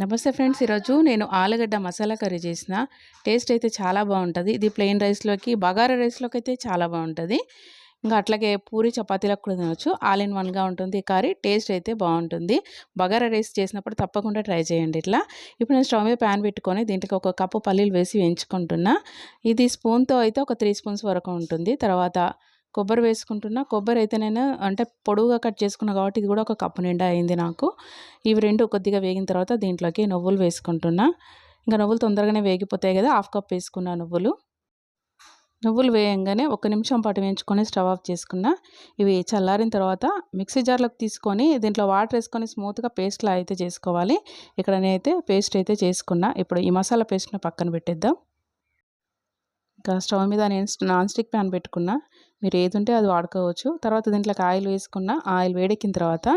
నమస్తే ఫ్రెండ్స్ ఈరోజు నేను ఆలుగడ్డ మసాలా కర్రీ చేసిన. టేస్ట్ అయితే చాలా బాగుంటుంది. ఇది ప్లెయిన్ రైస్లోకి బగారా రైస్లోకి అయితే చాలా బాగుంటుంది. ఇంకా అట్లాగే పూరి చపాతీలకు కూడా తినవచ్చు ఆల్ ఇన్ వన్గా ఉంటుంది ఈ కర్రీ టేస్ట్ అయితే బాగుంటుంది. బగారా రైస్ చేసినప్పుడు తప్పకుండా ట్రై చేయండి ఇట్లా. ఇప్పుడు నేను స్టవ్ మీద ప్యాన్ పెట్టుకొని దీంట్లోకి ఒక కప్పు పల్లీలు వేసి వేయించుకుంటున్నా. ఇది స్పూన్తో అయితే ఒక త్రీ స్పూన్స్ వరకు ఉంటుంది. తర్వాత కొబ్బరి వేసుకుంటున్నా. కొబ్బరి అయితే నేను అంటే పొడువుగా కట్ చేసుకున్నా కాబట్టి ఇది కూడా ఒక కప్పు నిండా అయింది నాకు. ఇవి రెండు కొద్దిగా వేగిన తర్వాత దీంట్లోకి నువ్వులు వేసుకుంటున్నా. ఇంకా నువ్వులు తొందరగానే వేగిపోతాయి కదా హాఫ్ కప్ వేసుకున్నా నువ్వులు. నువ్వులు వేయంగానే ఒక నిమిషం పాటు వేయించుకొని స్టవ్ ఆఫ్ చేసుకున్నా. ఇవి చల్లారిన తర్వాత మిక్సీ జార్లోకి తీసుకొని దీంట్లో వాటర్ వేసుకొని స్మూత్గా పేస్ట్లా అయితే చేసుకోవాలి. ఇక్కడ నేనైతే పేస్ట్ అయితే చేసుకున్నా. ఇప్పుడు ఈ మసాలా పేస్ట్ని పక్కన పెట్టేద్దాం. ఇంకా స్టవ్ మీద నేను నాన్ స్టిక్ ప్యాన్ పెట్టుకున్నా. మీరు ఏది ఉంటే అది వాడుకోవచ్చు. తర్వాత దీంట్లోకి ఆయిల్ వేసుకున్న ఆయిల్ వేడెక్కిన తర్వాత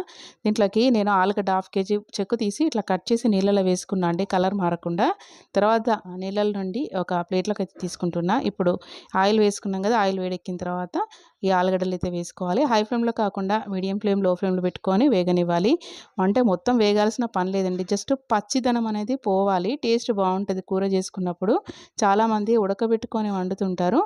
దీంట్లోకి నేను ఆలుగడ్డ హాఫ్ కేజీ చెక్కు తీసి ఇట్లా కట్ చేసి నీళ్ళలో వేసుకున్నా అండి కలర్ మారకుండా. తర్వాత నీళ్ళ నుండి ఒక ప్లేట్లోకి అయితే తీసుకుంటున్నా. ఇప్పుడు ఆయిల్ వేసుకున్నాం కదా ఆయిల్ వేడెక్కిన తర్వాత ఈ ఆలుగడ్డలు అయితే వేసుకోవాలి. హై ఫ్లేమ్లో కాకుండా మీడియం ఫ్లేమ్లో ఫ్లేమ్లో పెట్టుకొని వేగనివ్వాలి. అంటే మొత్తం వేగాల్సిన పని లేదండి. జస్ట్ పచ్చిదనం అనేది పోవాలి. టేస్ట్ బాగుంటుంది కూర చేసుకున్నప్పుడు. చాలామంది ఉడకబెట్టుకొని వండుతుంటారు.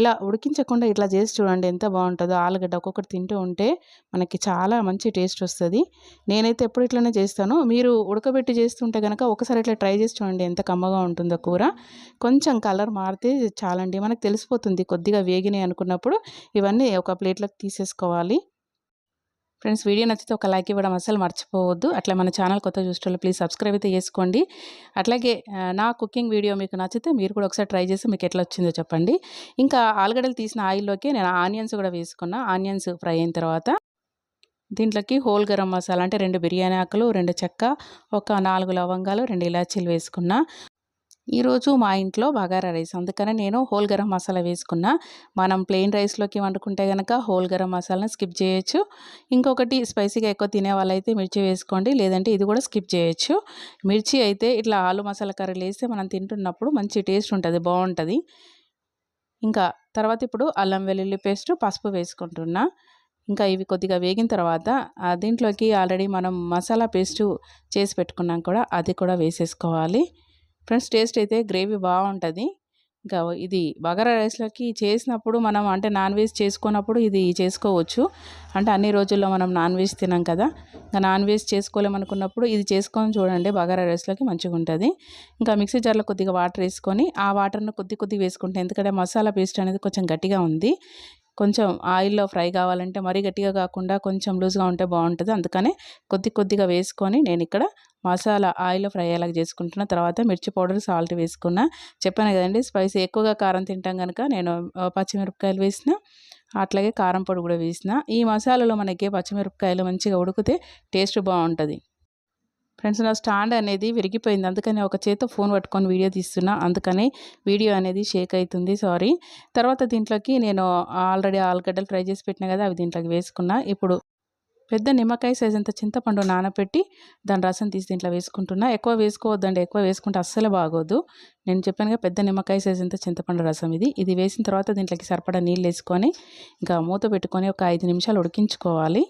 ఇలా ఉడికించకుండా ఇట్లా చేసి చూడండి ఎంత బాగుంటుందో. ఆలుగడ్డ ఒక్కొక్కటి తింటూ ఉంటే మనకి చాలా మంచి టేస్ట్ వస్తుంది. నేనైతే ఎప్పుడు ఇట్లనే చేస్తాను. మీరు ఉడకబెట్టి చేస్తుంటే కనుక ఒకసారి ఇట్లా ట్రై చేసి చూడండి ఎంత కమ్మగా ఉంటుందో కూర. కొంచెం కలర్ మారితే చాలండి. మనకు తెలిసిపోతుంది కొద్దిగా వేగినాయి అనుకున్నప్పుడు ఇవన్నీ ఒక ప్లేట్లోకి తీసేసుకోవాలి. ఫ్రెండ్స్ వీడియో నచ్చితే ఒక లైక్ ఇవ్వడం అసలు మర్చిపోవద్దు. అట్లా మన ఛానల్ కొత్త చూసేటోళ్ళు ప్లీజ్ సబ్స్క్రైబ్ అయితే చేసుకోండి. అట్లాగే నా కుకింగ్ వీడియో మీకు నచ్చితే మీరు కూడా ఒకసారి ట్రై చేసి మీకు ఎట్లా వచ్చిందో చెప్పండి. ఇంకా ఆలుగడ్డలు తీసిన ఆయిల్లోకి నేను ఆనియన్స్ కూడా వేసుకున్నా. ఆనియన్స్ ఫ్రై అయిన తర్వాత దీంట్లోకి హోల్ గరం మసాలా అంటే రెండు బిర్యానీ ఆకులు రెండు చెక్క ఒక నాలుగు లవంగాలు రెండు ఇలాచీలు వేసుకున్నా. ఈరోజు మా ఇంట్లో బగారా రైస్. అందుకనే నేను హోల్ గరం మసాలా వేసుకున్నా. మనం ప్లెయిన్ రైస్లోకి వండుకుంటే కనుక హోల్ గరం మసాలాని స్కిప్ చేయొచ్చు. ఇంకొకటి స్పైసీగా ఎక్కువ తినే వాళ్ళైతే మిర్చి వేసుకోండి. లేదంటే ఇది కూడా స్కిప్ చేయొచ్చు. మిర్చి అయితే ఇట్లా ఆలు మసాలా కర్రీలు వేస్తే మనం తింటున్నప్పుడు మంచి టేస్ట్ ఉంటుంది బాగుంటుంది. ఇంకా తర్వాత ఇప్పుడు అల్లం వెల్లుల్లి పేస్ట్ పసుపు వేసుకుంటున్నా. ఇంకా ఇవి కొద్దిగా వేగిన తర్వాత దీంట్లోకి ఆల్రెడీ మనం మసాలా పేస్టు చేసి పెట్టుకున్నాం కూడా అది కూడా వేసేసుకోవాలి. ఫ్రెండ్స్ టేస్ట్ అయితే గ్రేవీ బాగుంటుంది. ఇంకా ఇది బగారా రైస్లోకి చేసినప్పుడు మనం అంటే నాన్ వెజ్ చేసుకున్నప్పుడు ఇది చేసుకోవచ్చు. అంటే అన్ని రోజుల్లో మనం నాన్ వెజ్ తినాం కదా. ఇంకా నాన్ వెజ్ చేసుకోలేమనుకున్నప్పుడు ఇది చేసుకొని చూడండి బగారా రైస్లోకి మంచిగా ఉంటుంది. ఇంకా మిక్సీ జార్లో కొద్దిగా వాటర్ వేసుకొని ఆ వాటర్ను కొద్ది కొద్ది వేసుకుంటే ఎందుకంటే మసాలా పేస్ట్ అనేది కొంచెం గట్టిగా ఉంది. కొంచెం ఆయిల్లో ఫ్రై కావాలంటే మరీ గట్టిగా కాకుండా కొంచెం లూజ్గా ఉంటే బాగుంటుంది. అందుకనే కొద్ది కొద్దిగా వేసుకొని నేను ఇక్కడ మసాలా ఆయిల్లో ఫ్రై అయ్యేలాగా చేసుకుంటున్న. తర్వాత మిర్చి పౌడర్ సాల్ట్ వేసుకున్న. చెప్పాను కదండి స్పైసీ ఎక్కువగా కారం తింటాం కనుక నేను పచ్చిమిరపకాయలు వేసిన అట్లాగే కారం పొడి కూడా వేసిన. ఈ మసాలాలో మనకి పచ్చిమిరపకాయలు మంచిగా ఉడికితే టేస్ట్ బాగుంటుంది. ఫ్రెండ్స్ నా స్టాండ్ అనేది విరిగిపోయింది. అందుకని ఒక చేత ఫోన్ పట్టుకొని వీడియో తీస్తున్నా. అందుకని వీడియో అనేది షేక్ అవుతుంది సారీ. తర్వాత దీంట్లోకి నేను ఆల్రెడీ ఆలుగడ్డలు ఫ్రై చేసి పెట్టినా కదా అవి దీంట్లోకి వేసుకున్నా. ఇప్పుడు పెద్ద నిమ్మకాయ సైజ్ అంత చింతపండు నానబెట్టి దాని రసం తీసి దీంట్లో వేసుకుంటున్నా. ఎక్కువ వేసుకోవద్దండి. ఎక్కువ వేసుకుంటే అస్సలు బాగోదు. నేను చెప్పానుగా పెద్ద నిమ్మకాయ సైజ్ అంత చింతపండు రసం ఇది. ఇది వేసిన తర్వాత దీంట్లోకి సరిపడా నీళ్ళు వేసుకొని ఇంకా మూత పెట్టుకొని ఒక ఐదు నిమిషాలు ఉడికించుకోవాలి.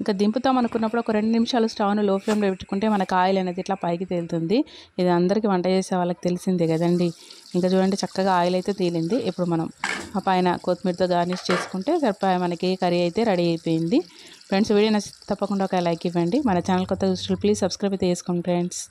ఇంకా దింపుతాం అనుకున్నప్పుడు ఒక రెండు నిమిషాలు స్టవ్ను లో ఫ్లేమ్లో పెట్టుకుంటే మనకు ఆయిల్ అనేది ఇట్లా పైకి తేలుతుంది. ఇది అందరికీ వంట చేసే వాళ్ళకి తెలిసిందే కదండి. ఇంకా చూడండి చక్కగా ఆయిల్ అయితే తేలింది. ఇప్పుడు మనం ఆ పైన కొత్తిమీరతో గార్నిష్ చేసుకుంటే సరిపోయి మనకి కర్రీ అయితే రెడీ అయిపోయింది. ఫ్రెండ్స్ వీడియో నచ్చితే తప్పకుండా ఒక లైక్ ఇవ్వండి. మన ఛానల్ కొత్త చూసి ప్లీజ్ సబ్స్క్రైబ్ అయితే చేసుకోండి ఫ్రెండ్స్.